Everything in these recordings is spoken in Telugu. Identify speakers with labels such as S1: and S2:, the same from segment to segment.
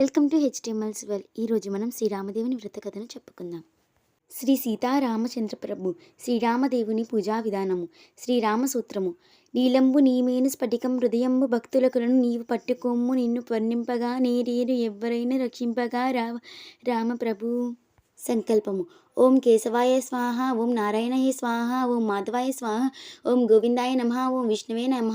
S1: వెల్కమ్ టు హెచ్టిఎంఎల్స్ వెల్ ఈరోజు మనం శ్రీరామదేవుని వ్రత కథను చెప్పుకుందాం. శ్రీ సీతారామచంద్ర ప్రభు శ్రీరామదేవుని పూజా విధానము శ్రీరామ సూత్రము నీలంబు నీమేను స్ఫటికం హృదయంబు భక్తులకులను నీవు పట్టుకోము నిన్ను వర్ణింపగా నేరేరు ఎవ్వరైనా రక్షింపగా రావ రామ ప్రభు సంకల్పము. ఓం కేశవాయ స్వాహ ఓం నారాయణయ స్వాహ ఓం మాధవాయ స్వాహ ఓం గోవిందాయ నమ ఓం విష్ణువే నమ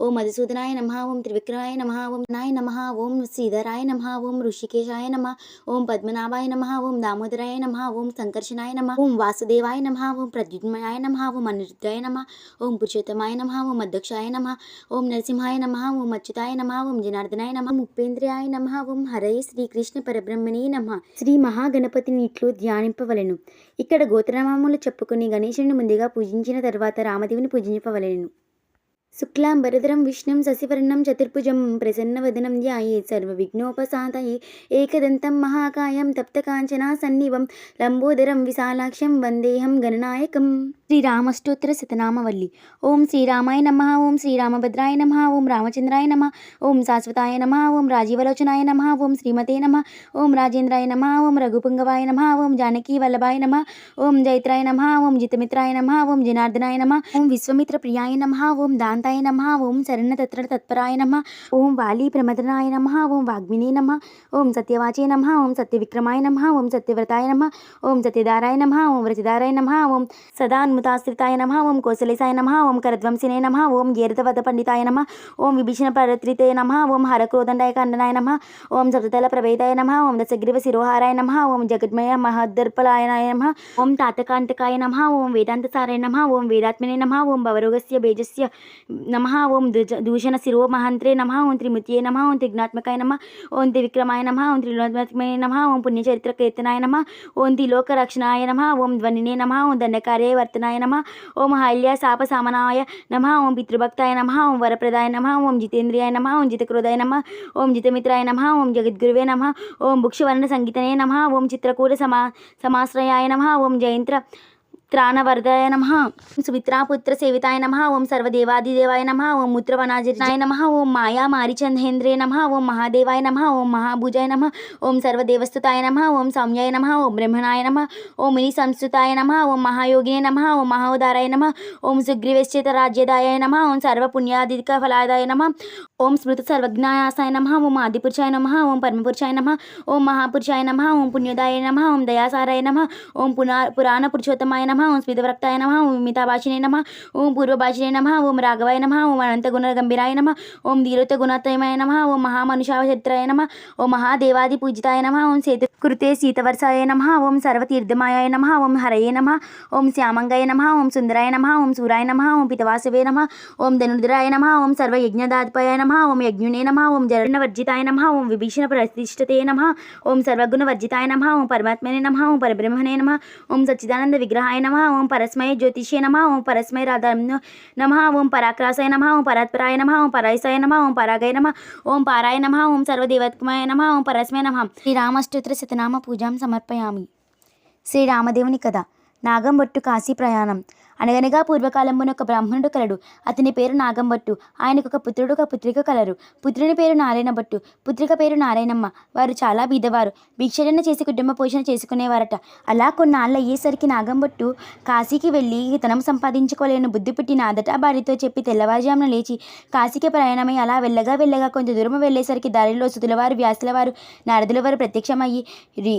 S1: ఓం మధుసూదనాయ నమ ఓం త్రివిక్రమాయ నమ ఓం నాయ నమ ఓం శ్రీధరాయ నమ ఓం ఋషికేశాయ నమ ఓం పద్మనాభాయ నమ ఓం దామోదరాయ నమ ఓం సంకర్షణాయ నమ ఓం వాసుదేవాయ నమ ఓం ప్రద్యుమ్నాయ నమ ఓం అనిరుద్ధాయ నమ ఓం పురుషోత్తమాయ నమ ఓం అధ్యక్షాయ నమ ఓం నరసింహాయ నమ ఓం అచ్యుతాయ నమ ఓం జనార్దనాయ నమ ఉపేంద్రియాయ నమ ఓం హరయ శ్రీకృష్ణ పరబ్రహ్మణే నమ శ్రీ మహాగణపతిని ఇట్లు ధ్యానింపవలను ఇక్కడ గోత్రనామములు చెప్పుకుని గణేశుని ముందుగా పూజించిన తర్వాత రామదేవుని శుక్లాం శుక్లాంబరధరం విష్ణుం శశివర్ణం చతుర్భుజం ప్రసన్నవదనం ధ్యాయే సర్వవిఘ్నోపశాంతయే ఏకదంతం మహాకాయం తప్తకాంచనా సన్నివం లంబోదరం విశాలాక్షం వందేహం గణనాయకం శ్రీరామష్టోత్తర శతనామవల్లి ఓం శ్రీరామాయ నమ ఓం శ్రీరామభద్రాయ నమ ఓం రామచంద్రాయ నమ ఓం శాశ్వతాయ నమ ఓం రాజీవలోచనాయ నమ ఓం శ్రీమతే నమ ఓం రాజేంద్రాయ నమ ఓం రఘుపుంగవాయ నమ ఓం జానకీ వల్లభాయ నమ ఓం జైత్రాయ నమ ఓం జితమిత్రాయ నమ ఓం జనార్దనాయ నమ ఓం విశ్వమిత్ర ప్రియాయ నమ ఓం దాంత దాంతాయ నమ ఓం శరణ తత్ర తత్పరాయ నమ ఓం వాలి ప్రమదనాయ నమ ఓం వాగ్మినే నమ ఓం సత్యవాచే నమ ఓం సత్యవిక్రమాయ నమ ఓం సత్యవ్రతాయ నమ ఓం సత్యదారాయ నమ ఓం వ్రతిదారాయ నమ ఓం సదాన్ముతాశ్రితాయ నమ ఓం కోసలేశాయ నమ ఓం కరధ్వంసినే నమ ఓం గేరతవద పండితాయ నమ ఓం విభీషణ పరత్రితే నమ ఓం హరక్రోదండాయ కండనాయ నమ ఓం సప్తల ప్రభేదాయ నమ ఓం దశగ్రీవ శిరోహారాయ నమ ఓం జగద్మయ మహద్దర్పలాయ నమ ఓం తాతకాంతకాయ నమ ఓం వేదాంతసారాయ నమ ఓం వేదాత్మనే నమ ఓం భవరోగస్య బేజస్య నమ ఓం దుజ దూషణ శిరో మహంత్రే నమ ఓం త్రిముత్యే నమ ఓం త్రిజ్ఞాత్మకాయ నమ ఓం త్రివిక్రమాయ నమ ఓం త్రిలోత్మకమయ నమ ఓం పుణ్యచరిత్ర కీర్తనాయ నమ ఓం త్రిలోక రక్షణాయ నమ ఓం ధ్వనినే నమ ఓం దండకార్య వర్తనాయ నమ ఓం హల్య శాప సామనాయ నమ ఓం పితృభక్తాయ నమ ఓం వరప్రదాయ నమ ఓం జితేంద్రియాయ నమ ఓం జితక్రోధాయ నమ ఓం జితమిత్రాయ నమ ఓం జగద్గురువే నమ ఓం భుక్షవర్ణ సంగీతనే నమ ఓం చిత్రకూట సమా సమాశ్రయాయ నమ ఓం జయంత్ర త్రాణవర్ధాయ నమ సుమిత్రాపుత్ర సేవితాయ నమ ఓం సర్వదేవాదిదేవాయ నమ ఓం ముత్రవనాజినాయ నమ ఓం మాయా మారిచంద్రేంద్రే నమ ఓం మహాదేవాయ నమ ఓం మహాభుజాయ నమ ఓం సర్వదేవస్తుతాయ నమ ఓం సౌమ్యాయ నమ ఓం బ్రహ్మణాయ నమ ఓం ముని సంస్కృతాయ నమ ఓం మహాయోగినే నమ ఓం మహోదారాయ నమ ఓం సుగ్రీవేశ్చిత రాజ్యదాయ నమ ఓం సర్వపుణ్యాధిక ఫలాదాయ నమ ఓం స్మృత సర్వజ్ఞాయాసాయ నమ ఓం ఆదిపురుషాయ నమ ఓం పరమపురుషాయ నమ ఓం మహాపురుషాయ నమ ఓం పుణ్యోదాయ నమ ఓం దయాసారాయ నమ ఓం పునా పురాణ పురుషోత్తమాయ నమ నమ ఓం స్మితవ్రక్తాయ నమ ఓం మితాభాషినే నమ ఓం పూర్వభాషినే నమ ఓం రాఘవాయ నమ ఓం అనంత గుణ గంభీరాయ నమ ఓం ధీరత గుణత్రయమాయ నమ ఓం మహామనుషావచిత్రాయ నమ ఓం మహాదేవాది పూజితాయ నమ ఓం సేతు కృతే సీతవర్షాయ నమ ఓం సర్వతీర్థమాయ నమ ఓం హరయే నమ ఓం శ్యామంగాయ నమ ఓం సుందరాయ నమ ఓం సూరాయ నమ ఓం పితవాసవే నమ ఓం ధనుర్ధరాయ నమ ఓం సర్వయజ్ఞదాత్పయాయ నమ ఓం యజ్ఞునే నమ ఓం జరణవర్జితాయ నమ ఓం విభీషణ ప్రతిష్ఠతే నమ ఓం సర్వగుణవర్జితాయ నమ ఓం పరమాత్మనే నమ ఓం పరబ్రహ్మణే నమ ఓం సచ్చిదానంద విగ్రహాయ నమ నమ ఓం పరస్మయ జ్యోతిషే నమ ఓం పరస్మయ రాధం నమ ఓం పరాక్రాసాయ నమ ఓం పరాత్పరాయ నమ ఓం పరాయసాయ నమ ఓం పరాగయ నమ ఓం పారాయ నమ ఓం సర్వదేవత్మయ నమ ఓం పరస్మయ నమ శ్రీరామష్టోత్ర శతనామ పూజాం సమర్పయామి. శ్రీరామదేవుని కథ. నాగంబొట్టు కాశీ ప్రయాణం. అనగనగా పూర్వకాలంలో ఒక బ్రాహ్మణుడు కలడు. అతని పేరు నాగంబట్టు. ఆయనకు ఒక పుత్రుడు ఒక పుత్రిక కలరు. పుత్రుని పేరు నారాయణభట్టు పుత్రిక పేరు నారాయణమ్మ. వారు చాలా బీదవారు. భిక్షాటన చేసి కుటుంబ పోషణ చేసుకునేవారట. అలా కొన్నాళ్ళు అయ్యేసరికి నాగంబట్టు కాశీకి వెళ్ళి ధనం సంపాదించుకోలేని బుద్ధి పుట్టిన అదట భార్యతో చెప్పి తెల్లవారుజామున లేచి కాశీకి ప్రయాణమై అలా వెళ్ళగా వెళ్ళగా కొంత దూరం వెళ్ళేసరికి దారిలో సుతులవారు వ్యాసులవారు నారదుల వారు ప్రత్యక్షమయ్యి రి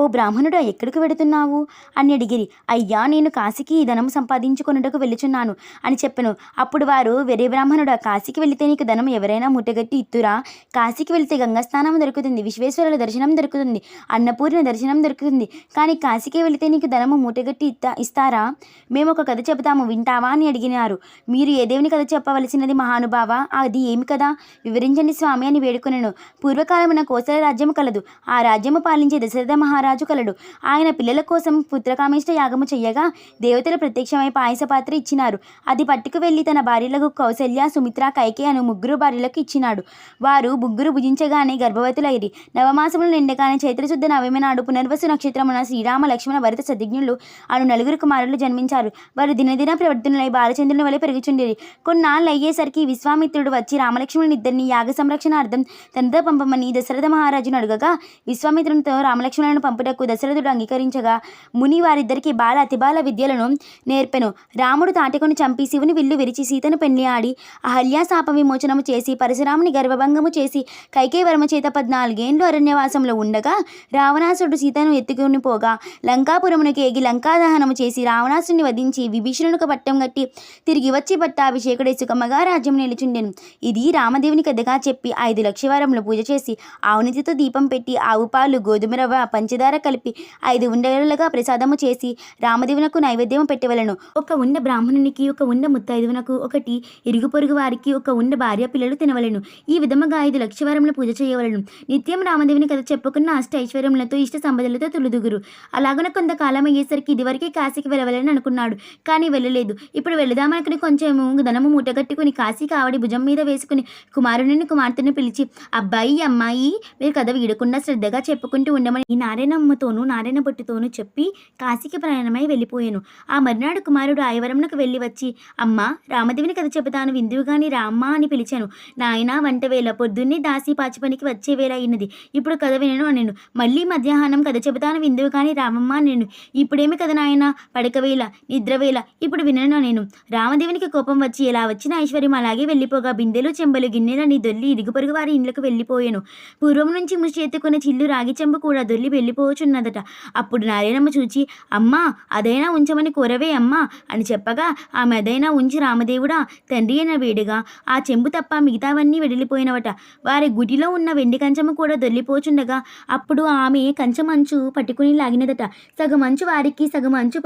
S1: ఓ బ్రాహ్మణుడు ఎక్కడికి వెడుతున్నావు? అని అడిగిరి అయ్యా నేను కాశీకి ఈ ధనం సంపాదించుకొనుటకు వెళ్ళుచున్నాను అని చెప్పెను. అప్పుడు వారు వెరే బ్రాహ్మణుడు కాశీకి వెళితే నీకు ధనం ఎవరైనా ముట్టగట్టి ఇత్తురా? కాశీకి వెళితే గంగాస్నానం దొరుకుతుంది విశ్వేశ్వరుల దర్శనం దొరుకుతుంది అన్నపూర్ణ దర్శనం దొరుకుతుంది. కానీ కాశీకి వెళితే నీకు ధనము మూటగట్టి ఇస్తా ఇస్తారా? మేము ఒక కథ చెబుతాము వింటావా? అని అడిగినారు. మీరు ఏ దేవుని కథ చెప్పవలసినది మహానుభావ? అది ఏమి కదా వివరించండి స్వామి అని వేడుకొనెను. పూర్వకాలమున కోసల రాజ్యము కలదు. ఆ రాజ్యము పాలించే దశరథ మహారాజు మహారాజు కలడు. ఆయన పిల్లల కోసం పుత్రకామేష్ట యాగము చేయగా దేవతలు ప్రత్యక్షమై పాయస పాత్ర ఇచ్చినారు. అది పట్టుకు వెళ్ళి తన భార్యలకు కౌశల్య సుమిత్ర కైకే అను ముగ్గురు భార్యలకు ఇచ్చినాడు. వారు ముగ్గురు భుజించగానే గర్భవతులైరి. నవమాసములు నిండగానే చైత్రశుద్ధ నవమి నాడు పునర్వసు నక్షత్రమున శ్రీరామ లక్ష్మణ భరత శత్రుఘ్నులు అను నలుగురు కుమారులు జన్మించారు. వారు దినదిన ప్రవర్తనలై బాలచంద్రుని వలె పెరుగుచుండేది కొన్నాళ్ళు అయ్యేసరికి విశ్వామిత్రుడు వచ్చి రామలక్ష్మణుని ఇద్దరిని యాగ సంరక్షణార్థం తనతో పంపమని దశరథ మహారాజును అడగగా విశ్వామిత్రునితో రామలక్ష్మణులను పంపుటకు దశరథుడు అంగీకరించగా ముని వారిద్దరికి బాల అతిబాల విద్యలను నేర్పెను. రాముడు తాటకును చంపి శివుని విల్లు విరిచి సీతను పెళ్ళి ఆడి అహల్యాశాప విమోచనము చేసి పరశురాముని గర్భభంగము చేసి కైకేవర్మ చేత పద్నాలుగేండ్లు అరణ్యవాసంలో ఉండగా రావణాసుడు సీతను ఎత్తుకుని పోగా లంకాపురమునకు ఏగి లంకాదహనము చేసి రావణాసుని వధించి విభీషణునికి పట్టం కట్టి తిరిగి వచ్చి పట్టాభిషేకుడే సుఖమగా రాజ్యం నిలుచుండెను. ఇది రామదేవుని కథగా చెప్పి ఐదు లక్షవారంలో పూజ చేసి ఆవునితితో దీపం పెట్టి ఆవు పాలు గోధుమ రవ్వ పంచదార కలిపి ఐదు ఉండలుగా ప్రసాదము చేసి రామదేవునకు నైవేద్యం పెట్టవలను. ఒక ఉండ బ్రాహ్మణునికి ఒక ఉండ ముత్తైదువునకు ఒకటి ఇరుగు పొరుగు వారికి ఒక ఉండ భార్య పిల్లలు తినవలను. ఈ విధముగా ఐదు లక్షవారములు పూజ చేయవలను. నిత్యం రామదేవుని కథ చెప్పుకున్న అష్ట ఐశ్వర్యములతో ఇష్ట సంపదలతో తొలుదుగురు. అలాగున కొంతకాలం అయ్యేసరికి ఇదివరకే కాశీకి వెళ్ళవలని అనుకున్నాడు కానీ వెళ్ళలేదు. ఇప్పుడు వెళదామనుకుని కొంచెం ధనము మూటగట్టుకుని కాశీ కావడి భుజం మీద వేసుకుని కుమారుని కుమార్తెను పిలిచి అబ్బాయి అమ్మాయి మీరు కథ వీడకుండా శ్రద్ధగా చెప్పుకుంటూ ఉండమని. ఈ నారాయణ నారాయణ బొట్టుతోనూ చెప్పి కాశీకి ప్రయాణమై వెళ్ళిపోయాను. ఆ మర్నాడు కుమారుడు ఆయవరమునకు వెళ్ళి వచ్చి అమ్మ రామదేవిని కథ చెబుతాను విందువుగాని రామ్మ అని పిలిచాను. నాయన వంట వేళ పొద్దున్నే దాసి పాచిపనికి వచ్చే వేళ అయినది. ఇప్పుడు కథ వినను అనేను. మళ్ళీ మధ్యాహ్నం కథ చెబుతాను విందువుగాని రామమ్మ నేను ఇప్పుడేమి కథ నాయన? పడకవేళ నిద్రవేళ ఇప్పుడు వినను నేను రామదేవునికి కోపం వచ్చి ఎలా వచ్చిన ఐశ్వర్యం అలాగే వెళ్ళిపోగా. బిందెలు చెంబలు గిన్నెలని దొల్లి ఇరుగు పొరుగు వారి ఇండ్లకు వెళ్ళిపోయాను. పూర్వం నుంచి ముష్టి ఎత్తుకున్న చిల్లు రాగి చెంబు కూడా దొల్లి వెళ్ళిపోవచున్నదట అప్పుడు నారాయణమ్మ చూచి అమ్మా అదైనా ఉంచమని కోరవే అమ్మా అని చెప్పగా ఆమె అదైనా ఉంచి రామదేవుడా తండ్రి అయిన వేడిగా. ఆ చెంబు తప్ప మిగతావన్నీ వెడిలిపోయినవట. వారి గుడిలో ఉన్న వెండి కంచము కూడా దొల్లిపోచుండగా అప్పుడు ఆమె కంచమంచు పట్టుకుని లాగినదట. సగం అంచు వారికి సగం అంచు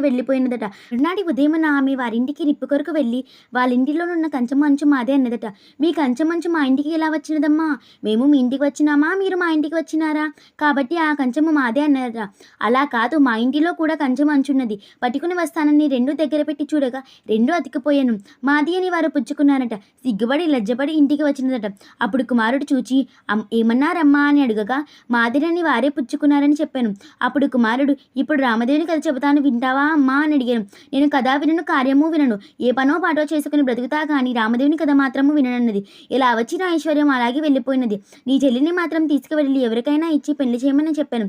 S1: వెళ్ళిపోయినదట నాటి ఉదయం ఆమె వారింటికి నిప్పు కొరకు వెళ్ళి వాళ్ళ ఇంటిలో ఉన్న కంచం మాదే అన్నదట. మీ కంచమంచు మా ఇంటికి ఎలా వచ్చినదమ్మా? మేము మీ ఇంటికి వచ్చినామా? మీరు మా ఇంటికి వచ్చినారా? కాబట్టి ఆ కంచము మాదే అన్నారా అలా కాదు మా ఇంటిలో కూడా కంచం అంచున్నది. పట్టుకుని వస్తానని రెండు దగ్గర పెట్టి చూడగా రెండు అతికిపోయాను. మాది అని వారు పుచ్చుకున్నారట. సిగ్గుపడి లజ్జపడి ఇంటికి వచ్చినదట. అప్పుడు కుమారుడు చూచి ఏమన్నారమ్మా? అని అడగగా మాదిరని వారే పుచ్చుకున్నారని చెప్పాను. అప్పుడు కుమారుడు ఇప్పుడు రామదేవుని కథ చెబుతాను వింటావా అమ్మా? అని అడిగాను. నేను కథ వినను కార్యము వినను. ఏ పనో పాటో చేసుకుని బ్రతుకుతా కానీ రామదేవుని కథ మాత్రము విననన్నది. ఇలా వచ్చిన ఐశ్వర్యం అలాగే వెళ్ళిపోయినది. నీ చెల్లిని మాత్రం తీసుకువెళ్ళి ఎవరికైనా ఇచ్చి పెళ్ళి చేయమని చెప్పాను.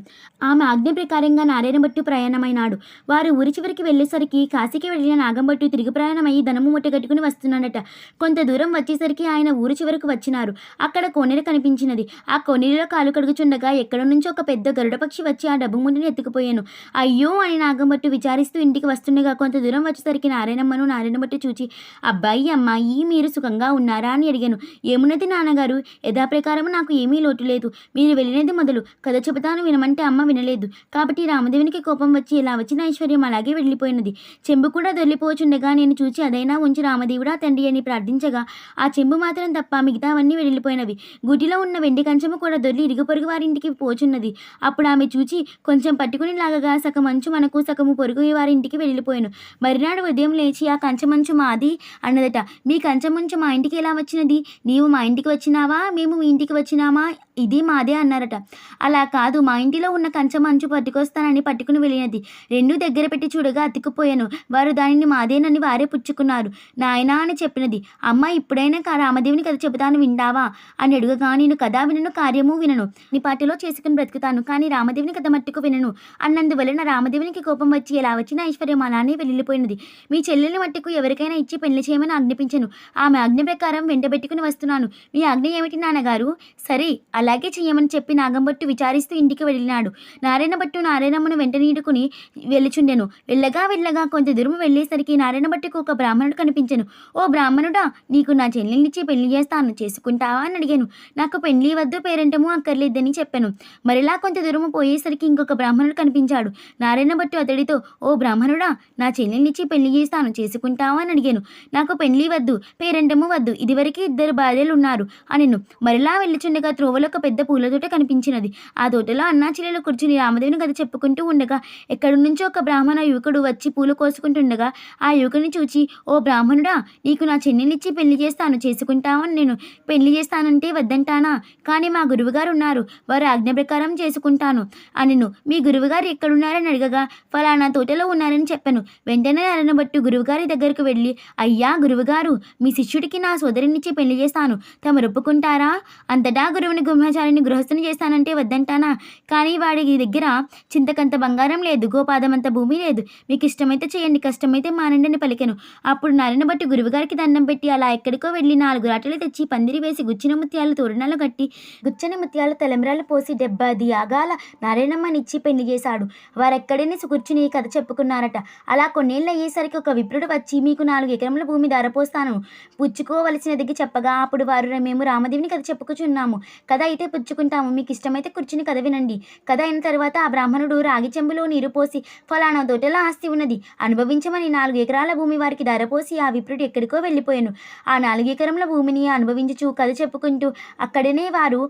S1: ఆమె ఆజ్ఞ ప్రకారంగా నారాయణ భట్టు ప్రయాణమైనాడు. వారు ఊరి చివరికి వెళ్ళేసరికి కాశీకి వెళ్ళిన నాగంభట్టు తిరిగి ప్రయాణమై ధనము ముట్టగట్టుకుని వస్తున్నాడట. కొంత దూరం వచ్చేసరికి ఆయన ఊరి చివరకు వచ్చినారు. అక్కడ కోనేర కనిపించినది. ఆ కోనేరులో కాలు కడుగుచుండగా ఎక్కడి నుంచి ఒక పెద్ద గరుడ పక్షి వచ్చి ఆ డబ్బు ముందుని ఎత్తుకుపోయాను. అయ్యో అని నాగంభట్టు విచారిస్తూ ఇంటికి వస్తుండగా కొంత దూరం వచ్చేసరికి నారాయణమ్మను నారాయణభట్టు చూచి అబ్బాయి అమ్మాయి మీరు సుఖంగా ఉన్నారా? అని అడిగాను. ఏమున్నది నాన్నగారు? యథాప్రకారం నాకు ఏమీ లోటు లేదు. మీరు వెళ్ళినది మొదలు. కథ చెబుతాను వినమంటే అమ్మ వినలేదు. కాబట్టి రామదేవునికి కోపం వచ్చి ఇలా వచ్చిన ఐశ్వర్యం అలాగే వెళ్ళిపోయినది. చెంబు కూడా దొరికిపోచుండగా నేను చూచి అదైనా ఉంచి రామదేవుడా తండ్రి అని ప్రార్థించగా ఆ చెంబు మాత్రం తప్ప మిగతావన్నీ వెళ్ళిపోయినవి. గుడిలో ఉన్న వెండి కంచము కూడా దొల్లి ఇరుగు పొరుగు వారింటికి పోచున్నది. అప్పుడు ఆమె చూచి కొంచెం పట్టుకుని లాగగా సగమంచు మనకు సగము పొరుగు వారింటికి వెళ్ళిపోయాను. మరినాడు ఉదయం లేచి ఆ కంచమంచు మాది అన్నదట. మీ కంచమంచు మా ఇంటికి ఎలా వచ్చినది? నీవు మా ఇంటికి వచ్చినావా? మేము మీ ఇంటికి వచ్చినామా? ఇది మాదే అన్నారట. అలా కాదు మా ఇంటిలో ఉన్న కంచె అంచు పట్టుకొస్తానని పట్టుకుని వెళ్ళినది. రెండు దగ్గర పెట్టి చూడగా అతికిపోయాను వారు దానిని మాదేనని వారే పుచ్చుకున్నారు. నాయనా అని చెప్పినది. అమ్మ ఇప్పుడైనా కా- రామదేవుని కథ చెబుతాను వింటావా అని అడుగగా నేను కథ వినను కార్యము వినను. నీ పాటలో చేసుకుని బ్రతుకుతాను కానీ రామదేవుని కథ మట్టుకు వినను. అన్నందువలన రామదేవునికి కోపం వచ్చి ఎలా వచ్చిన ఐశ్వర్యం అలానే వెళ్ళిపోయినది. మీ చెల్లెలి మట్టుకు ఎవరికైనా ఇచ్చి పెళ్ళి చేయమని ఆజ్ఞాపించను. ఆమె ఆజ్ఞ ప్రకారం వెంటబెట్టుకుని వస్తున్నాను. మీ ఆజ్ఞ ఏమిటి నాన్నగారు? సరే అలాగే చేయమని చెప్పి నాగంభట్టు విచారిస్తూ ఇంటికి వెళ్ళినాడు. నారాయణ భట్టు నారాయణమ్మను వెంట నీడుకుని వెళ్ళుచుండెను. వెళ్ళగా వెళ్ళగా కొంత దూరం వెళ్ళేసరికి నారాయణ భట్టుకు ఒక బ్రాహ్మణుడు కనిపించాను. ఓ బ్రాహ్మణుడా నీకు నా చెల్లెల్నిచ్చి పెళ్ళి చేస్తాను. చేసుకుంటావా? అని అడిగాను. నాకు పెళ్ళి వద్దు పేరెంటము అక్కర్లేదని చెప్పాను. మరిలా కొంత దూరం పోయేసరికి ఇంకొక బ్రాహ్మణుడు కనిపించాడు. నారాయణ భట్టు అతడితో ఓ బ్రాహ్మణుడా నా చెల్లెల్నిచ్చి పెళ్ళి చేస్తాను. చేసుకుంటావా? అని అడిగాను. నాకు పెళ్ళి వద్దు పేరెంటము వద్దు. ఇదివరకు ఇద్దరు భార్యలు ఉన్నారు అనెను. మరిలా వెళ్ళుచుండగా త్రోవలో ఒక పెద్ద పూల తోట కనిపించినది. ఆ తోటలో అన్నాచిల్లలు కూర్చుని రామదేవుని కథ చెప్పుకుంటూ ఉండగా ఎక్కడి నుంచో ఒక బ్రాహ్మణ యువకుడు వచ్చి పూలు కోసుకుంటుండగా ఆ యువకుని చూచి ఓ బ్రాహ్మణుడా నీకు నా చెన్నెనిచ్చి పెళ్ళి చేస్తాను చేసుకుంటావని నేను పెళ్ళి చేస్తానంటే వద్దంటానా? కానీ మా గురువుగారు ఉన్నారు వారు ఆజ్ఞ ప్రకారం చేసుకుంటాను. అనెను. మీ గురువుగారు ఎక్కడున్నారని అడగగా ఫలానా తోటలో ఉన్నారని చెప్పాను. వెంటనే అరణబట్టు గురువుగారి దగ్గరకు వెళ్ళి అయ్యా గురువుగారు మీ శిష్యుడికి నా సోదరునిచ్చి పెళ్ళి చేస్తాను. తమరు ఒప్పుకుంటారా? అంతటా గురువుని సింహాచారిని గృహస్థుని చేస్తానంటే వద్దంటానా? కానీ వాడి దగ్గర చింతకంత బంగారం లేదు గోపాదమంత భూమి లేదు. మీకు ఇష్టమైతే చేయండి కష్టమైతే మానండి అని పలికెను. అప్పుడు నారాయణ బట్టి గురువుగారికి దండం పెట్టి అలా ఎక్కడికో వెళ్ళి నాలుగు రాటలు తెచ్చి పందిరి వేసి గుచ్చిన ముత్యాలు తోరణాలు కట్టి గుచ్చని ముత్యాలు తలంబ్రాలు పోసి డెబ్బది యాగాల నారాయణమ్మనిచ్చి పెళ్ళి చేశాడు. వారెక్కడనే కూర్చుని ఈ కథ చెప్పుకున్నారట. అలా కొన్నేళ్ళు అయ్యేసరికి ఒక విప్రుడు వచ్చి మీకు నాలుగు ఎకరముల భూమి ధరపోస్తాను. పుచ్చుకోవలసినదికి చెప్పగా అప్పుడు వారు మేము రామదేవిని కథ చెప్పుకుచున్నాము కథ అయితే పుచ్చుకుంటాము. మీకు ఇష్టమైతే కూర్చుని కథ వినండి. కథ అయిన తర్వాత ఆ బ్రాహ్మణుడు రాగి చెంబులో నీరు పోసి ఫలానా తోటలో ఆస్తి ఉన్నది. అనుభవించమని నాలుగు ఎకరాల భూమి వారికి ధరపోసి ఆ విప్రుడు ఎక్కడికో వెళ్ళిపోయాను. ఆ నాలుగు ఎకరముల భూమిని అనుభవించుచు కథ చెప్పుకుంటూ అక్కడనే వారు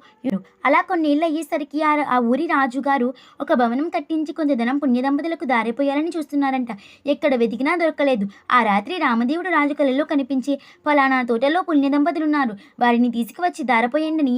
S1: అలా కొన్నేళ్ళు అయ్యేసరికి ఆ ఆ ఊరి రాజుగారు ఒక భవనం కట్టించి కొంత ధనం పుణ్యదంపతులకు దారిపోయాలని చూస్తున్నారంట. ఎక్కడ వెతికినా దొరకలేదు. ఆ రాత్రి రామదేవుడు రాజు కలలో కనిపించి ఫలానా తోటలో పుణ్యదంపతులున్నారు. ఉన్నారు వారిని తీసుకువచ్చి దారపోయండని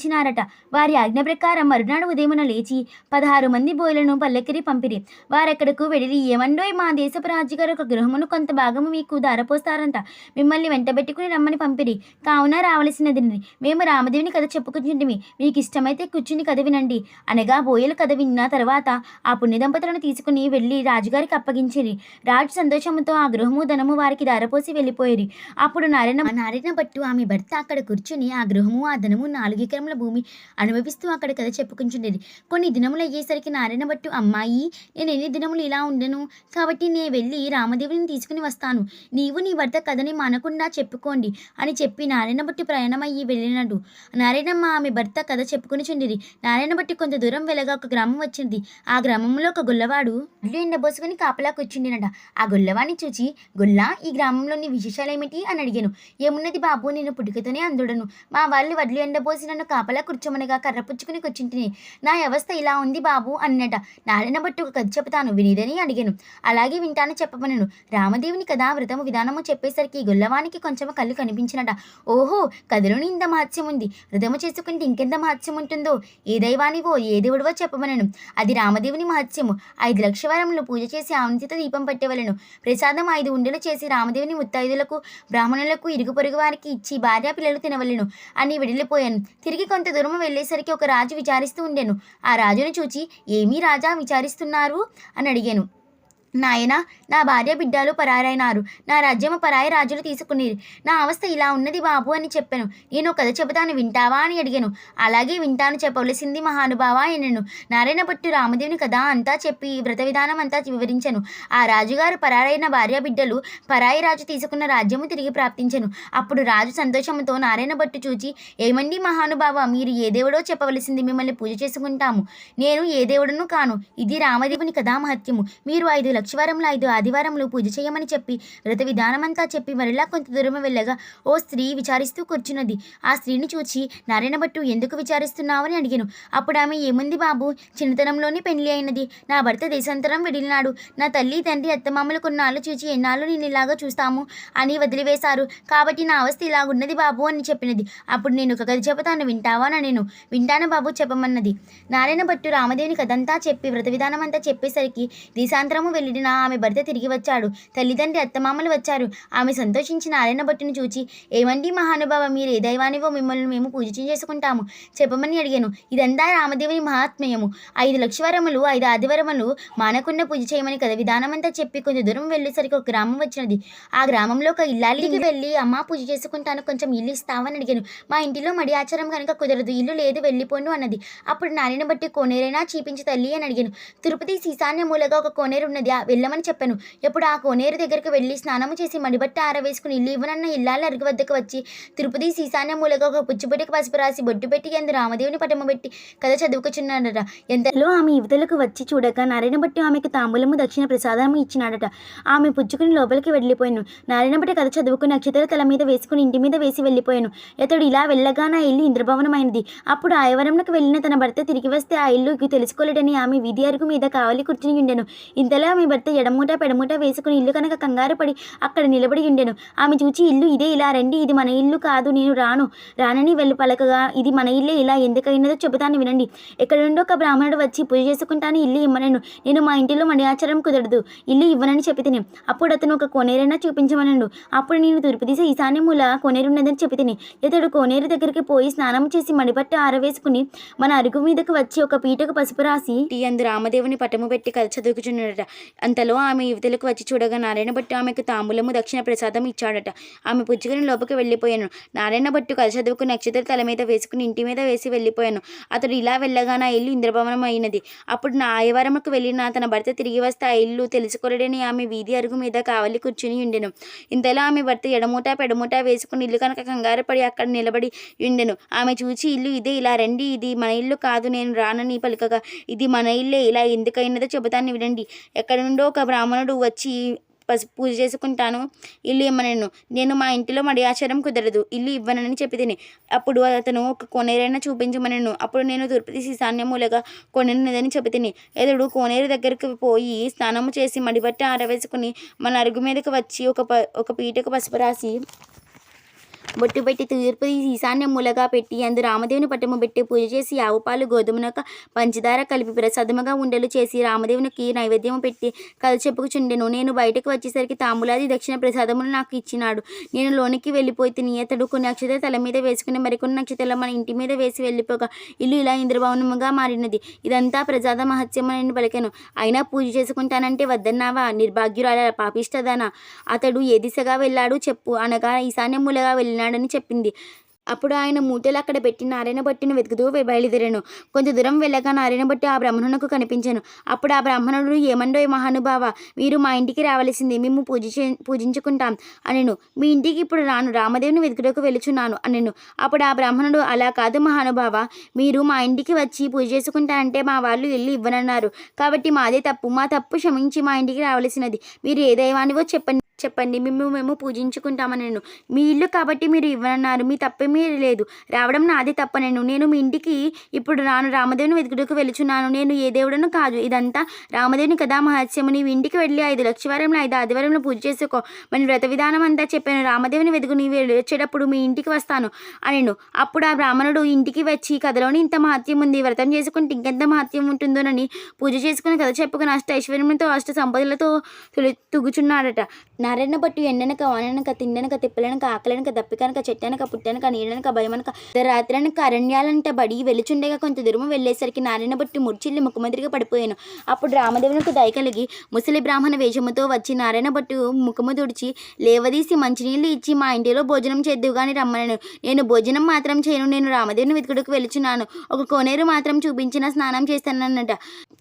S1: ఆజ్ఞాపించినారట వారి ఆజ్ఞ ప్రకారం మరునాడు ఉదయమున లేచి పదహారు మంది బోయలను పల్లెకిరి పంపిరి. వారెక్కడకు వెళ్ళి ఏమండోయ్ మా దేశపు రాజుగారు ఒక గృహమును కొంత భాగము మీకు దారపోస్తారంట మిమ్మల్ని వెంటబెట్టుకుని రమ్మని పంపిరి. కావున రావలసినది మేము రామదేవుని కథ చెప్పుకుంటుంటిమి. మీకు ఇష్టమైతే కూర్చుని కథ వినండి. అనగా బోయలు కథ విన్న తర్వాత ఆ పుణ్య దంపతులను తీసుకుని వెళ్ళి రాజుగారికి అప్పగించిరి. రాజు సంతోషముతో ఆ గృహము ధనము వారికి దారపోసి వెళ్ళిపోయిరి. అప్పుడు నారాయణ నారాయణ భట్టు ఆమె భర్త అక్కడ కూర్చుని ఆ గృహము ఆ ధనము నాలుగు ఎకరముల భూమి అనుభవిస్తూ అక్కడ కథ చెప్పుకుంటుండేది. కొన్ని దినములు అయ్యేసరికి నారాయణ భట్టు అమ్మాయి నేను ఎన్ని దినములు ఇలా ఉండను? కాబట్టి నేను వెళ్ళి రామదేవుని తీసుకుని వస్తాను. నీవు నీ భర్త కథని మానకుండా చెప్పుకోండి అని చెప్పి నారాయణ భట్టు ప్రయాణమయ్యి వెళ్ళినాడు. నారాయణమ్మ ఆమె భర్త కథ చెప్పుకుని చుండిరి. నారాయణ భట్టి కొంత దూరం వెళ్ళగా ఒక గ్రామం వచ్చింది. ఆ గ్రామంలో ఒక గుల్లవాడు ఇల్లు ఎండబోసుకుని కాపలా ఆ గుల్లవాడిని చూచి గుల్లా ఈ గ్రామంలోని విశేషాలు ఏమిటి అని అడిగాను. ఏమున్నది బాబు నేను పుట్టుకతోనే అందుడను. మా వాళ్ళు వడ్లు ఎండబోసి నన్ను కాపలా కూర్చోమనగా కర్ర పుచ్చుకుని కూర్చుంటిని. నా వ్యవస్థ ఇలా ఉంది బాబు అన్నట. నాడిన భట్టు ఒక కథ చెబుతాను వినిదని అడిగాను. అలాగే వింటాను చెప్పమనను. రామదేవుని కదా వ్రతము విధానము చెప్పేసరికి గొల్లవానికి కొంచెం కళ్ళు కనిపించినట. ఓహో కథలోని ఇంత మహత్యం ఉంది. వ్రతము చేసుకుంటే ఇంకెంత మహత్యం ఉంటుందో? ఏ దైవానివో ఏ దేవుడివో చెప్పమనను. అది రామదేవుని మహత్యము. ఐదు లక్ష వారములు పూజ చేసి ఆనందిత దీపం పెట్టవలను. ప్రసాదం ఐదు ఉండలు చేసి రామదేవుని ముత్తైదులకు బ్రాహ్మణులకు ఇరుగు పొరుగు వారికి ఇచ్చి భార్య పిల్లలు తినవలను. అని వెళ్ళిపోయాను తిరిగి కొంత దూరం వెళ్ళేసరికి ఒక రాజు విచారిస్తూ ఉండెను. ఆ రాజును చూచి ఏమీ రాజా విచారిస్తున్నారు? అని అడిగాను. నాయన నా భార్య బిడ్డలు పరారైనారు. నా రాజ్యము పరాయి రాజులు తీసుకుని నా అవస్థ ఇలా ఉన్నది బాబు అని చెప్పాను. నేను కథ చెబుతాను వింటావా అని అడిగాను. అలాగే వింటాను చెప్పవలసింది మహానుభావ అనను నారాయణ భట్టు రామదేవుని కథ అంతా చెప్పి వ్రత విధానం అంతా వివరించాను. ఆ రాజుగారు పరారైన భార్య బిడ్డలు పరాయి రాజు తీసుకున్న రాజ్యము తిరిగి ప్రాప్తించను. అప్పుడు రాజు సంతోషంతో నారాయణ భట్టు చూచి ఏమండి మహానుభావ మీరు ఏ దేవుడో చెప్పవలసింది మిమ్మల్ని పూజ చేసుకుంటాము. నేను ఏ దేవుడును కాను. ఇది రామదేవుని కథా మహత్యము. మీరు ఐదు లక్షవారంలో ఐదు ఆదివారములు పూజ చేయమని చెప్పి వ్రత విధానమంతా చెప్పి మరలా కొంత దూరం వెళ్ళగా ఓ స్త్రీ విచారిస్తూ కూర్చున్నది. ఆ స్త్రీని చూచి నారాయణ భట్టు ఎందుకు విచారిస్తున్నావని అడిగాను. అప్పుడు ఆమె ఏముంది బాబు చిన్నతనంలోనే పెళ్ళి అయినది. నా భర్త దేశాంతరం వెళ్ళినాడు. నా తల్లి తండ్రి అత్తమామలు కొన్నాళ్ళు చూచి ఎన్నాళ్ళు నేను ఇలాగా చూస్తాము? అని వదిలివేశారు. కాబట్టి నా అవస్థ ఇలాగున్నది బాబు అని చెప్పినది. అప్పుడు నేను ఒక కథ చెబుతాను వింటావా? నేను వింటాను బాబు చెప్పమన్నది. నారాయణ భట్టు రామదేవుని కథంతా చెప్పి వ్రత విధానం అంతా చెప్పేసరికి దేశాంతరము వెళ్ళి వెళ్ళిన ఆమె భర్త తిరిగి వచ్చాడు. తల్లిదండ్రి అత్తమామలు వచ్చారు. ఆమె సంతోషించి నారాయణ భట్టుని చూచి ఏమండి మహానుభావ మీరు ఏ దైవానివో మిమ్మల్ని మేము పూజ చేసుకుంటాము చెప్పమని అడిగాను. ఇదంతా రామదేవుని మహాత్మ్యము. ఐదు లక్షవరములు ఐదు ఆదివరములు మానకుండా పూజ చేయమని కదా విధానమంతా చెప్పి కొంచెం దూరం వెళ్ళేసరికి ఒక గ్రామం వచ్చినది. ఆ గ్రామంలో ఒక ఇల్లాలికి వెళ్ళి అమ్మ పూజ చేసుకుంటాను కొంచెం ఇల్లు ఇస్తావని అడిగాను. మా ఇంటిలో మడి ఆచారం కనుక కుదరదు ఇల్లు లేదు వెళ్ళిపోను అన్నది. అప్పుడు నారాయణ బట్టి కోనేరైనా చీపించి తల్లి అని అడిగాను. తిరుపతి ఈశాన్య మూలగా ఒక కోనేరు ఉన్నది ఆ వెళ్ళమని చెప్పాను. ఎప్పుడు ఆ కోనేరు దగ్గరికి వెళ్ళి స్నానము చేసి మడిబట్ట ఆరవేసుకుని ఇల్లు ఇవ్వనన్న ఇల్లాల అరుగు వద్దకు వచ్చి తిరుపతి సీసాన్య మూలగా ఒక పుచ్చిపెట్టికి పసుపు రాసి బొట్టు పెట్టి ఎందు రామదేవుని పటము పెట్టి కథ చదువుకుచున్నాడట ఎంతలో ఆమె యువతలకు వచ్చి చూడగా నారాయణభట్టి ఆమెకు తాంబూలము దక్షిణ ప్రసాదము ఇచ్చినాడట. ఆమె పుచ్చుకుని లోపలికి వెళ్ళిపోయాను. నారాయణభట్టి కథ చదువుకుని నక్షత్ర తల మీద వేసుకుని ఇంటి మీద వేసి వెళ్ళిపోయాను. ఇతడు ఇలా వెళ్ళగా నా ఇల్లు ఇంద్రభవనమైనది. అప్పుడు ఆయవరంలోకి వెళ్ళిన తన భర్త తిరిగి వస్తే ఆ ఇల్లు తెలుసుకోలేడని ఆమె వీధి అరుగు మీద కావలి కూర్చుని ఉండెను. ఇంతలో ఆమె భర్త ఎడమూట పెడమూట వేసుకుని ఇల్లు కనుక కంగారు పడి అక్కడ నిలబడి ఉండెను. ఆమె చూచి ఇల్లు ఇదే ఇలా రండి ఇది మన ఇల్లు కాదు నేను రాను. రానని వెళ్ళి పలకగా ఇది మన ఇల్లే ఇలా ఎందుకైనదో చెబుతాను వినండి. ఎక్కడ నుండి ఒక బ్రాహ్మణుడు వచ్చి పూజ చేసుకుంటాను ఇల్లు ఇమ్మనను. నేను మా ఇంటిలో మడి ఆచారం కుదరదు ఇల్లు ఇవ్వనని చెప్పితిని అప్పుడు అతను ఒక కోనేరైనా చూపించమనండు. అప్పుడు నేను తూర్పు దిశ ఈశాన్య మూల కోనేరు ఉన్నదని ఇతడు కోనేరు దగ్గరికి పోయి స్నానం చేసి మడిపట్టు ఆరవేసుకుని మన అరుగు మీదకు వచ్చి ఒక పీటకు పసుపు రాసి టీ అందు రామదేవుని పటము పెట్టి కథ చదువుకుచున్నాడట అంతలో ఆమె యువతలకు వచ్చి చూడగా నారాయణ భట్టు ఆమెకు తాంబూలము దక్షిణ ప్రసాదం ఇచ్చాడట. ఆమె పుచ్చుకుని లోపలికి వెళ్ళిపోయాను. నారాయణ భట్టు కథ చదువుకు నక్షత్ర తల మీద వేసుకుని ఇంటి మీద వేసి వెళ్ళిపోయాను. అతడు ఇలా వెళ్ళగా నా ఇల్లు ఇంద్రభవనం అయినది. అప్పుడు నా ఆయవరంకు వెళ్ళిన తన భర్త తిరిగి వస్తే ఆ ఇల్లు తెలుసుకోలేడని ఆమె వీధి అరుగు మీద కావలి కూర్చుని ఉండెను. ఇంతలో ఆమె భర్త ఎడమూట పెడమూట వేసుకుని ఇల్లు కనుక కంగారు పడి అక్కడ నిలబడి ఉండెను. ఆమె చూచి ఇల్లు ఇదే ఇలా రండి. ఇది మన ఇల్లు కాదు. నేను రానని పలుకగా ఇది మన ఇల్లే. ఇలా ఎందుకైనదో చెబుతాను వినండి. ఎక్కడ నుండి ఒక బ్రాహ్మణుడు వచ్చి పసుపు పూజ చేసుకుంటాను. ఇల్లు ఇమ్మనను. నేను మా ఇంటిలో మడి ఆచారం కుదరదు. ఇల్లు ఇవ్వనని చెప్పి తిని. అప్పుడు అతను ఒక కోనేరైనా చూపించమనను. అప్పుడు నేను తిరుపతి ఈశాన్యమూలగా కొనని చెప్పి తిని. ఎదుడు కోనేరు దగ్గరికి పోయి స్నానము చేసి మడిబట్ట ఆరవేసుకుని మన అరుగు మీదకి వచ్చి ఒక ప ఒక పీటకు పసుపు రాసి బొట్టు పెట్టి తూర్పు ఈశాన్య మూలగా పెట్టి అందు రామదేవుని పట్టము పెట్టి పూజ చేసి ఆవుపాలు గోధుమనక పంచదార కలిపి ప్రసాదముగా ఉండలు చేసి రామదేవునికి నైవేద్యం పెట్టి కథ చెప్పుకుచుండెను. నేను బయటకు వచ్చేసరికి తాంబూలాది దక్షిణ ప్రసాదమును నాకు ఇచ్చినాడు. నేను లోనికి వెళ్ళిపోయి తిని అతడు కొన్ని నక్షత్ర తల మీద వేసుకుని మరికొన్ని నక్షత్రాలు మన ఇంటి మీద వేసి వెళ్ళిపోగా ఇల్లు ఇలా ఇంద్రభవనముగా మారినది. ఇదంతా ప్రసాద అని పలికాను. అయినా పూజ చేసుకుంటానంటే వద్దన్నావా? నిర్భాగ్యురాల పాపిష్టదానా. అతడు ఏ దిశగా వెళ్ళాడు చెప్పు అనగా ఈశాన్య మూలగా వెళ్ళినాడని చెప్పింది. అప్పుడు ఆయన మూటలు అక్కడ పెట్టి నారాయణ భట్టిని వెతుకుతూ బయలుదేరాను. కొంత దూరం వెళ్ళగా నారాయణ భట్టి ఆ బ్రాహ్మణునకు కనిపించాను. అప్పుడు ఆ బ్రాహ్మణుడు ఏమండో మహానుభావ మీరు మా ఇంటికి రావలసింది మేము పూజ పూజించుకుంటాం అనెను. మీ ఇంటికి ఇప్పుడు రాను రామదేవుని వెతుకుటకు వెళుచున్నాను అనెను. అప్పుడు ఆ బ్రాహ్మణుడు అలా కాదు మహానుభావ మీరు మా ఇంటికి వచ్చి పూజ చేసుకుంటానంటే మా వాళ్ళు ఇల్లు ఇవ్వనన్నారు. కాబట్టి మాదే తప్పు మా తప్పు క్షమించి మా ఇంటికి రావలసినది. మీరు ఏ దైవానివో చెప్పండి. చెప్పండి. మేము మేము పూజించుకుంటామని నేను. మీ ఇల్లు కాబట్టి మీరు ఇవ్వనన్నారు. మీ తప్పేమీ లేదు. రావడం నాది తప్పనేను నేను. మీ ఇంటికి ఇప్పుడు రాను. రామదేవుని వెతుకుడుకు వెళుచున్నాను నేను ఏ దేవుడను కాదు. ఇదంతా రామదేవుని కదా మహత్యము. నీవు ఇంటికి వెళ్ళి ఐదు లక్షవారంలో ఐదు ఆదివారంలో పూజ చేసుకో. మన వ్రత విధానం అంతా చెప్పాను. రామదేవుని వెతుకు నీవు వచ్చేటప్పుడు మీ ఇంటికి వస్తాను అనెను. అప్పుడు ఆ బ్రాహ్మణుడు ఇంటికి వచ్చి కథలోని ఇంత మహత్యం ఉంది. వ్రతం చేసుకుంటే ఇంకెంత మహత్యం ఉంటుందోనని పూజ చేసుకుని కథ చెప్పుకుని అష్ట ఐశ్వర్యంతో అష్ట సంపదలతో తులి తుగుచున్నాడట. నారాయణ పట్టు ఎండనక వాననక తిండనక తిప్పలనక ఆకలనక దప్పికనక చెట్టనక పుట్టనక నీడనక భయమనక. రాత్రనక అరణ్యాలంట బడి వెలుచుండగా కొంత దూరం వెళ్ళేసరికి నారాయణ పట్టు ముర్చిల్లి ముఖమంత్రిగా పడిపోయాను. అప్పుడు రామదేవునికి దయ కలిగి ముసలి బ్రాహ్మణ వేషముతో వచ్చి నారాయణ భట్టు ముఖము తుడిచి లేవదీసి మంచినీళ్ళు ఇచ్చి మా ఇంటిలో భోజనం చేద్దువు కానీ రమ్మనను. నేను భోజనం మాత్రం చేయను. నేను రామదేవుని వెతుకుడుకు వెళుచున్నాను ఒక కోనేరు మాత్రం చూపించిన స్నానం చేస్తానన్నట.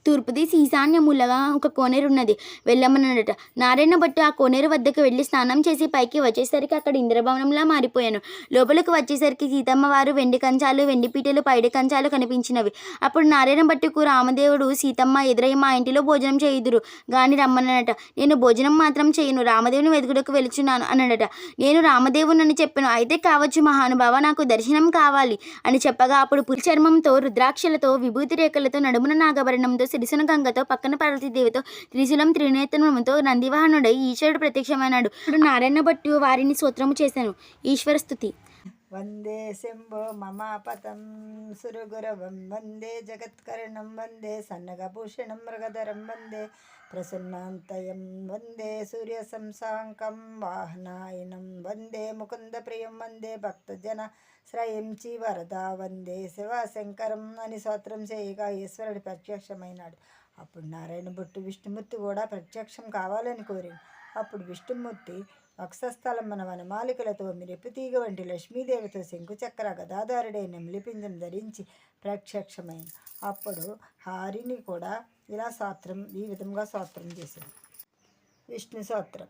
S1: తూర్పుది ఈశాన్యములగా ఒక కోనేరు ఉన్నది వెళ్ళమన్నట నారాయణ భట్టు ఆ కోనేరు వద్దకు వెళ్ళి స్నానం చేసి పైకి వచ్చేసరికి అక్కడ ఇంద్రభవనంలా మారిపోయాను. లోపలికి వచ్చేసరికి సీతమ్మ వారు వెండి కంచాలు వెండి పీటలు పైడి కంచాలు కనిపించినవి. అప్పుడు నారాయణ భట్టుకు రామదేవుడు సీతమ్మ ఎదురై మా ఇంటిలో భోజనం చేయుదురు గాని రమ్మనట నేను భోజనం మాత్రం చేయను రామదేవుని వెతుకుడుకు వెళుచున్నాను అన్నడట నేను రామదేవునని చెప్పాను. అయితే కావచ్చు మహానుభావ నాకు దర్శనం కావాలి అని చెప్పగా అప్పుడు పులి చర్మంతో రుద్రాక్షలతో విభూతి రేఖలతో నడుమున నాగభరణంతో సిరిసన గంగతో పక్కన పార్వతీదేవితో త్రిశూలం త్రినేతనంతో నందివాహనుడై ఈశ్వరుడు ప్రత్యక్షమైనాడు. ఇప్పుడు నారాయణ భట్టు వారిని స్తోత్రము చేశాను. ఈశ్వర స్థుతి.
S2: వందే శంభో మమాపతం సురగురవం. వందే జగత్కరణం. వందే సన్నగభూషణం. మృగధరం. వందే ప్రసన్నాంతయం. వందే సూర్య సంసాంకం వాహనాయనం. వందే ముకుంద ప్రియం వందే భక్తజన శ్రయంచి వరదా వందే శివశంకరం అని స్తోత్రం చేయగా ఈశ్వరుడు ప్రత్యక్షమైనాడు. అప్పుడు నారాయణ భట్టు విష్ణుమూర్తి కూడా ప్రత్యక్షం కావాలని కోరింది అప్పుడు విష్ణుమూర్తి వక్షస్థలం మన వనమాలికలతో మిరపుతీగ వంటి లక్ష్మీదేవితో శంకుచక్ర గదాదారుడైన మిలిపింజం ధరించి ప్రత్యక్షమైన అప్పుడు హారిని కూడా ఇలా స్తోత్రం ఈ విధంగా స్తోత్రం చేసింది. విష్ణు సూత్రం.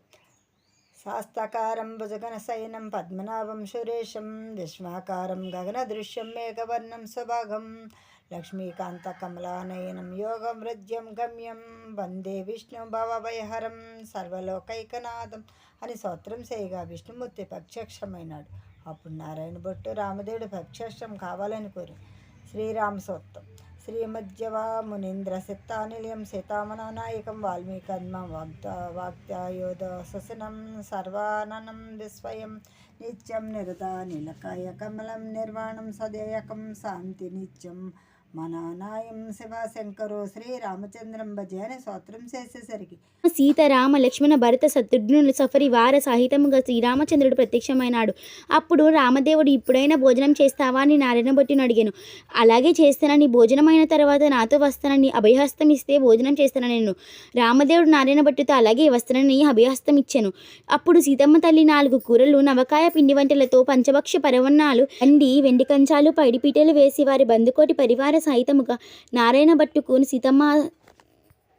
S2: భుజగన భుజగనశయనం పద్మనాభం సురేశం విశ్వాకారం గగనదృశ్యం మేఘవర్ణం స్వభాగం లక్ష్మీకాంత కమలానయనం యోగం హృద్యం గమ్యం వందే విష్ణు భవభయహరం సర్వలోకైకనాథం అని స్తోత్రం చేయగా విష్ణుమూర్తి ప్రత్యక్షమైనాడు. అప్పుడు నారాయణ భట్టు రామదేవుడు ప్రత్యక్షం కావాలని కోరి శ్రీరామ సూక్తం శ్రీమధ్యవ మునీంద్ర సిత్తానిలయం సీతామనానాయకం వాల్మీకన్మ వాగ్ద వాక్యాయోధ ససనం సర్వాననం విస్వయం నిత్యం నిరత నిలకాయ కమలం నిర్వాణం సదేయకం శాంతి నిత్యం మనానాయం శివశంకరో శ్రీరామచంద్రం భజే స్తోత్రం చేసేసరికి.
S1: లక్ష్మణ భరత శత్రుఘ్నులు సఫరి వార సహితముగా శ్రీరామచంద్రుడు ప్రత్యక్షమైనాడు. అప్పుడు రామదేవుడు ఇప్పుడైనా భోజనం చేస్తావా అని నారాయణ భట్టుని అడిగాను. అలాగే చేస్తానని భోజనమైన తర్వాత నాతో వస్తానని అభయహస్తం ఇస్తే భోజనం చేస్తానని నేను. రామదేవుడు నారాయణ భట్టుతో అలాగే వస్తానని అభయహస్తం ఇచ్చాను. అప్పుడు సీతమ్మ తల్లి నాలుగు కూరలు నవకాయ పిండి వంటలతో పంచభక్ష పరవన్నాలు అండి వెండి కంచాలు పైడిపీటలు వేసి వారి బందుకోటి పరివార సహితముగా నారాయణ భట్టుకు సీతమ్మ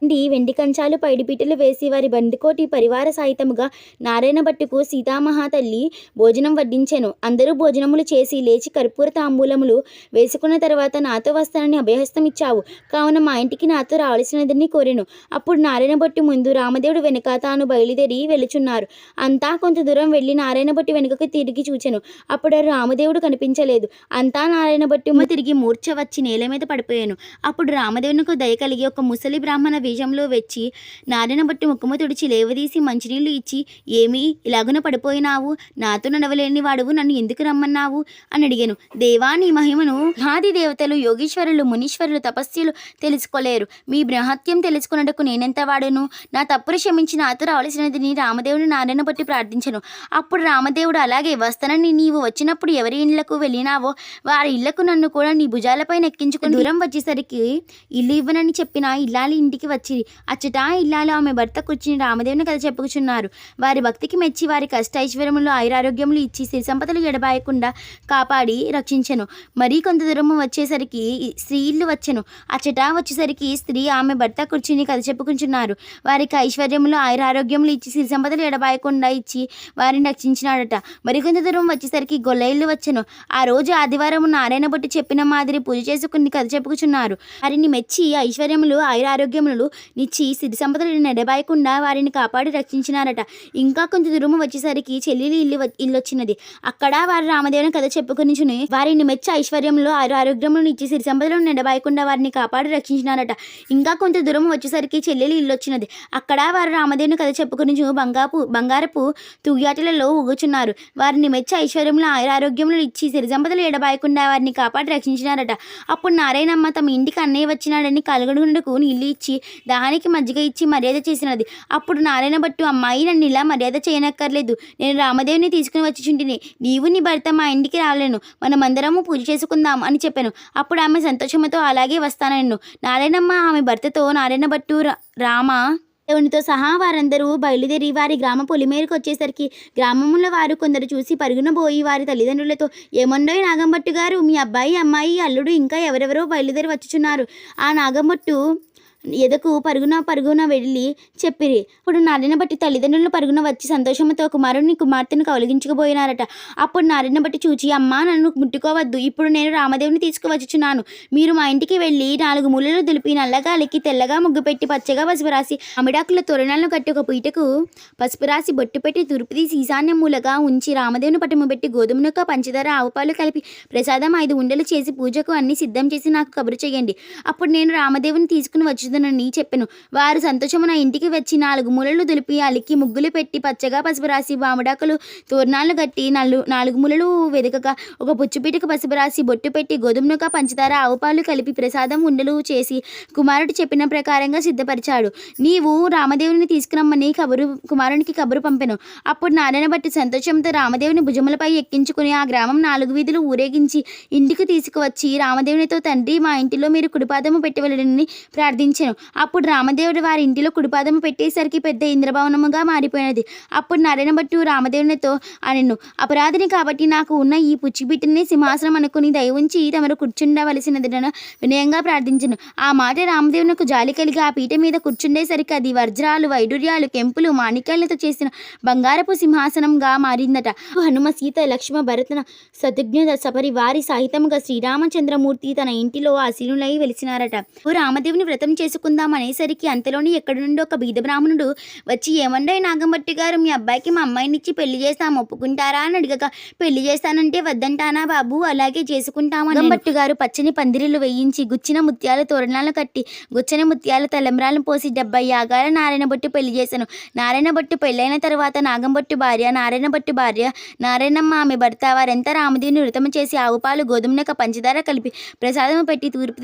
S1: నుండి వెండి కంచాలు పైడిపీటలు వేసి వారి బండికోటి పరివార సహితముగా నారాయణ భట్టుకు సీతామహా తల్లి భోజనం వడ్డించెను. అందరూ భోజనములు చేసి లేచి కర్పూర తాంబూలములు వేసుకున్న తర్వాత నాతో వస్తానని అభయహస్తం ఇచ్చావు కావున మా ఇంటికి నాతో రావాల్సినదని కోరాను. అప్పుడు నారాయణ భట్టు ముందు రామదేవుడు వెనుక తాను బయలుదేరి వెళుచున్నారు అంతా కొంత దూరం వెళ్ళి నారాయణ భట్టు వెనుకకు తిరిగి చూచాను. అప్పుడు రామదేవుడు కనిపించలేదు. అంతా నారాయణ భట్టు తిరిగి మూర్చ వచ్చి నేల మీద పడిపోయాను. అప్పుడు రామదేవునికి దయ కలిగి ఒక ముసలి బ్రాహ్మణ బీజంలో వచ్చి నారిన బట్టి ముఖము తుడిచి లేవదీసి మంచినీళ్ళు ఇచ్చి ఏమీ ఇలాగున పడిపోయినావు? నాతో నడవలేని వాడువు నన్ను ఎందుకు రమ్మన్నావు అని అడిగాను. దేవా నీ మహిమను ఆది దేవతలు యోగీశ్వరులు మునీశ్వరులు తపస్సులు తెలుసుకోలేరు. మీ బృహత్యం తెలుసుకున్నట్టుకు నేనెంత వాడును? నా తప్పులు క్షమించి నాతో రావలసినది రామదేవుని నారాయణ బట్టి ప్రార్థించను. అప్పుడు రామదేవుడు అలాగే వస్తానని నీవు వచ్చినప్పుడు ఎవరి ఇళ్ళకు వెళ్ళినావో వారి ఇళ్ళకు నన్ను కూడా నీ భుజాలపై ఎక్కించుకుని దూరం వచ్చేసరికి ఇల్లు ఇవ్వనని చెప్పిన ఇల్లాలి ఇంటికి వచ్చి అచ్చట ఇల్లాలు ఆమె భర్త కూర్చుని రామదేవుని కథ చెప్పుకుచున్నారు. వారి భక్తికి మెచ్చి వారి కష్ట ఐశ్వర్యములు ఆయురారోగ్యములు ఇచ్చి సిరి సంపదలు ఎడబాయకుండా కాపాడి రక్షించెను. మరీ కొంత దూరం వచ్చేసరికి స్త్రీ ఇల్లు వచ్చెను. అచ్చట వచ్చేసరికి స్త్రీ ఆమె భర్త కూర్చుని కథ చెప్పుకుంటున్నారు. వారికి ఐశ్వర్యములు ఆయురారోగ్యములు ఇచ్చి సిరి సంపదలు ఎడబాయకుండా ఇచ్చి వారిని రక్షించినాడట. మరికొంత దూరం వచ్చేసరికి గొల్లయిల్లు వచ్చెను. ఆ రోజు ఆదివారం నారాయణ బొట్టు చెప్పిన మాదిరి పూజ చేసుకుని కథ చెప్పుకుచున్నారు. వారిని మెచ్చి ఐశ్వర్యములు ఆయురారోగ్యములు నిచ్చి సిరి సంపదలు నెడబాయకుండా వారిని కాపాడి రక్షించినారట. ఇంకా కొంత దూరం వచ్చేసరికి చెల్లెలు ఇల్లు ఇల్లు వచ్చినది. అక్కడ వారు రామదేవుని కథ చెప్పుకొని వారిని మెచ్చి ఐశ్వర్యంలో ఆరు ఆరోగ్యములను ఇచ్చి సిరి సంపదలను నెడబాయకుండా వారిని కాపాడి రక్షించినారట. ఇంకా కొంత దూరం వచ్చేసరికి చెల్లెలు ఇల్లు వచ్చినది. అక్కడ వారు రామదేవుని కథ చెప్పుకొని బంగాపు బంగారపు తుగ్యాటలలో ఊగుచున్నారు. వారిని మెచ్చి ఐశ్వర్యంలో ఆరు ఆరోగ్యములు ఇచ్చి సిరి సంపదలు ఎడబాయకుండా వారిని కాపాడి రక్షించినారట. అప్పుడు నారాయణమ్మ తమ ఇంటికి అన్నయ్య వచ్చినాడని కలుగుడుకు నీళ్ళు ఇచ్చి దానికి మజ్జిగ ఇచ్చి మర్యాద చేసినది. అప్పుడు నారాయణ భట్టు అమ్మాయి నన్ను ఇలా మర్యాద చేయనక్కర్లేదు. నేను రామదేవుని తీసుకుని వచ్చిచుంటిని నీవు నీ భర్త మా ఇంటికి రాలేను. మనమందరము పూజ చేసుకుందాం అని చెప్పాను. అప్పుడు ఆమె సంతోషంతో అలాగే వస్తానన్ను. నారాయణమ్మ ఆమె భర్తతో నారాయణ భట్టు రామ దేవునితో సహా వారందరూ బయలుదేరి వారి గ్రామ పొలిమేరకు వచ్చేసరికి గ్రామంలో వారు కొందరు చూసి పరుగున పోయి వారి తల్లిదండ్రులతో ఏమండోయ్ నాగంభట్టు గారు? మీ అబ్బాయి అమ్మాయి అల్లుడు ఇంకా ఎవరెవరో బయలుదేరి వచ్చుచున్నారు. ఆ నాగంభట్టు ఎదకు పరుగున పరుగున వెళ్ళి చెప్పిరి. ఇప్పుడు నారాయణ బట్టి తల్లిదండ్రులు పరుగున వచ్చి సంతోషంతో కుమారుని కుమార్తెను కౌలిగించుకుపోయినారట అప్పుడు నారాయణ బట్టి చూచి అమ్మా నన్ను ముట్టుకోవద్దు. ఇప్పుడు నేను రామదేవుని తీసుకువచ్చుచున్నాను. మీరు మా ఇంటికి వెళ్ళి నాలుగు మూలలు దులిపి నల్లగాలికి తెల్లగా ముగ్గు పెట్టి పచ్చగా పసుపు రాసి అమిడాకుల తోరణాలను కట్టి ఒక పీటకు పసుపు రాసి బొట్టు పెట్టి తురుపు తీసి ఈశాన్య మూలగా ఉంచి రామదేవుని పటము పెట్టి గోధుమ పంచదార ఆవుపాలు కలిపి ప్రసాదం ఐదు ఉండలు చేసి పూజకు అన్ని సిద్ధం చేసి నాకు కబురు చేయండి అప్పుడు నేను రామదేవుని తీసుకుని మంచిదనని చెప్పాను. వారు సంతోషమున నా ఇంటికి వచ్చి నాలుగు మూలలు దులిపి అలికి ముగ్గులు పెట్టి పచ్చగా పసుపు రాసి బాముడాకులు తోరణాలు కట్టి నల్లు నాలుగు మూలలు వెదకగా ఒక పుచ్చుపీటకు పసుపు రాసి బొట్టు పెట్టి గోధుమనుక పంచదార ఆవుపాలు కలిపి ప్రసాదం ఉండలు చేసి కుమారుడు చెప్పిన ప్రకారంగా సిద్ధపరిచాడు. నీవు రామదేవుని తీసుకురమ్మని కబురు కుమారునికి కబురు పంపెను. అప్పుడు నారాయణ భట్టి సంతోషంతో రామదేవుని భుజములపై ఎక్కించుకుని ఆ గ్రామం నాలుగు వీధులు ఊరేగించి ఇంటికి తీసుకువచ్చి రామదేవునితో తండ్రి మా ఇంటిలో మీరు కుడిపాదము పెట్టవలనని ప్రార్థించి వచ్చెను అప్పుడు రామదేవుడు వారి ఇంటిలో కుడిపాదము పెట్టేసరికి పెద్ద ఇంద్రభవనముగా మారిపోయినది. అప్పుడు నారాయణ భట్టు రామదేవునితో అనెను అపరాధిని కాబట్టి నాకు ఉన్న ఈ పుచ్చిబిట్టిని సింహాసనం అనుకుని దయ ఉంచి తమరు కూర్చుండవలసినదిన వినయంగా ప్రార్థించను. ఆ మాట రామదేవునకు జాలి కలిగి ఆ పీట మీద కూర్చుండేసరికి అది వజ్రాలు వైడూర్యాలు కెంపులు మాణిక్యాలతో చేసిన బంగారపు సింహాసనంగా మారిందట. హనుమ సీత లక్ష్మ భరతన సతుజ్ఞ సపరి వారి సహితముగా శ్రీరామచంద్రమూర్తి తన ఇంటిలో ఆశీనులై వెలిసినారట. రామదేవుని వ్రతం చేసి అనేసరికి అంతలోని ఎక్కడి నుండి ఒక బీద బ్రాహ్మణుడు వచ్చి ఏమండో నాగంబట్టి గారు మీ అబ్బాయికి మా అమ్మాయినిచ్చి పెళ్ళి చేస్తాం ఒప్పుకుంటారా? అని అడగక పెళ్ళి చేస్తానంటే వద్దంటానా బాబు? అలాగే చేసుకుంటామని నాగంబట్టు గారు పచ్చని పందిరిలు వేయించి గుచ్చిన ముత్యాల తోరణాలు కట్టి గుచ్చిన ముత్యాల తలంబ్రాలను పోసి డెబ్బై యాగాల నారాయణ బొట్టు పెళ్ళి చేశాను. నారాయణ బొట్టు పెళ్ళైన తర్వాత నాగంబొట్టు భార్య నారాయణ బొట్టు భార్య నారాయణమ్మ ఆమె భర్త వారంతా రామదేవిని వృతము చేసి ఆవుపాలు గోధుమ గోధుమనక పంచదార కలిపి ప్రసాదం పెట్టి తూర్పు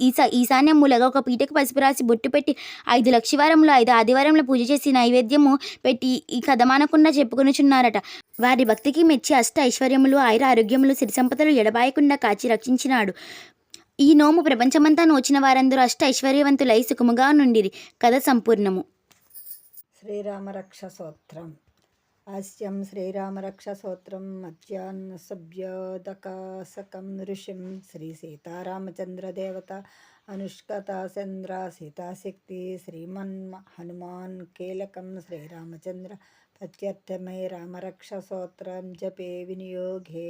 S1: ఈశా ఈశాన్య మూలగా ఒక పీటకు పసుపు రాసి బొట్టు పెట్టి ఐదు లక్షవారంలో ఐదు ఆదివారంలో పూజ చేసి నైవేద్యము పెట్టి ఈ కథమానకుండా చెప్పుకొనుచున్నారట. వారి భక్తికి మెచ్చి అష్ట ఐశ్వర్యములు ఆయుర ఆరోగ్యములు సిరి సంపదలు ఎడబాయకుండా కాచి రక్షించినాడు. ఈ నోము ప్రపంచమంతా నోచిన వారందరూ అష్ట ఐశ్వర్యవంతులై సుఖముగా నుండిరి. కథ సంపూర్ణము.
S2: శ్రీరామరక్షసూత్రం. హాస్యం మధ్యాహ్న సభ్యోదకాసకం నృషిం శ్రీ సీతారామచంద్రదేవత अनुष्कता चंद्रा सीता शक्ति श्रीमन हनुमान केलकम श्री रामचंद्र प्रत्यर्थमय रामरक्षसोत्रं जपे विनियोगे।